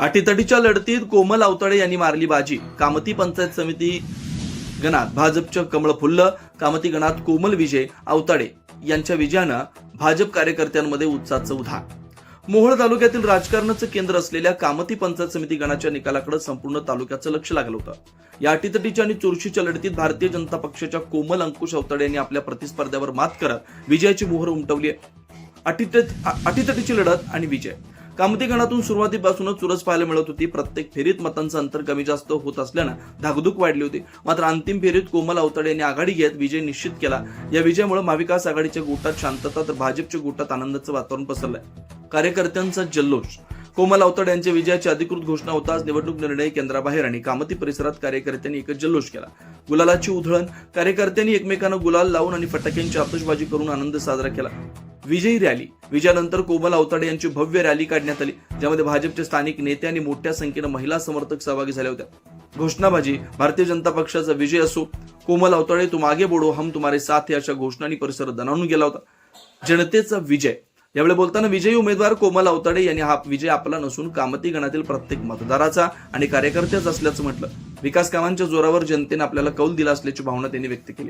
अटीतटीच्या लढतीत कोमल आवताडे यांनी मारली बाजी. कामती पंचायत समिती गणात भाजपचं कमळ फुललं कामती गणात कोमल विजय अवताडे यांच्या विजयानं भाजप कार्यकर्त्यांमध्ये उत्साहाचं उधार मोहोळ तालुक्यातील राजकारणाचं केंद्र असलेल्या कामती पंचायत समिती गणाच्या निकालाकडे संपूर्ण तालुक्याचं लक्ष लागलं होतं. या अटीतटीच्या आणि चुरशीच्या लढतीत भारतीय जनता पक्षाच्या कोमल अंकुश अवताडे यांनी आपल्या प्रतिस्पर्ध्यावर मात करत विजयाची मोहर उमटवली अटीतटीची लढत आणि विजय. कामती गणातून सुरुवातीपासूनच चुरस पाहायला मिळत होती. प्रत्येक फेरीत मतांचं अंतर कमी जास्त होत असल्यानं धाकधूक वाढली होती. मात्र अंतिम फेरीत कोमल अवताडे यांनी आघाडी घेत विजय निश्चित केला. या विजयामुळे महाविकास आघाडीच्या गोटात शांतता तर भाजपच्या गोटात आनंदाचं वातावरण पसरलंय. कार्यकर्त्यांचा जल्लोष. कोमल अवतड यांच्या विजयाची अधिकृत घोषणा होताच निवडणूक निर्णय केंद्राबाहेर आणि कामती परिसरात कार्यकर्त्यांनी एकच जल्लोष केला. गुलालाची उधळण. कार्यकर्त्यांनी एकमेकांना गुलाल लावून आणि फटाक्यांची आतषबाजी करून आनंद साजरा केला. विजयी रॅली. विजयानंतर कोमल अवताडे यांची भव्य रॅली काढण्यात आली ज्यामध्ये भाजपचे स्थानिक नेते आणि मोठ्या संख्येनं महिला समर्थक सहभागी झाल्या होत्या. घोषणाबाजी भारतीय जनता पक्षाचा विजय असो कोमल अवताडे तू मागे बोडो हम तुम्हारे साथ हे अशा घोषणांनी परिसर दणावून गेला होता. जनतेचा विजय. यावेळी बोलताना विजयी उमेदवार कोमल अवताडे यांनी हा विजय आपला नसून कामती गणातील प्रत्येक मतदाराचा आणि कार्यकर्त्याचा असल्याचं म्हटलं. विकास कामांच्या जोरावर जनतेने आपल्याला कौल दिला असल्याची भावना त्यांनी व्यक्त केली.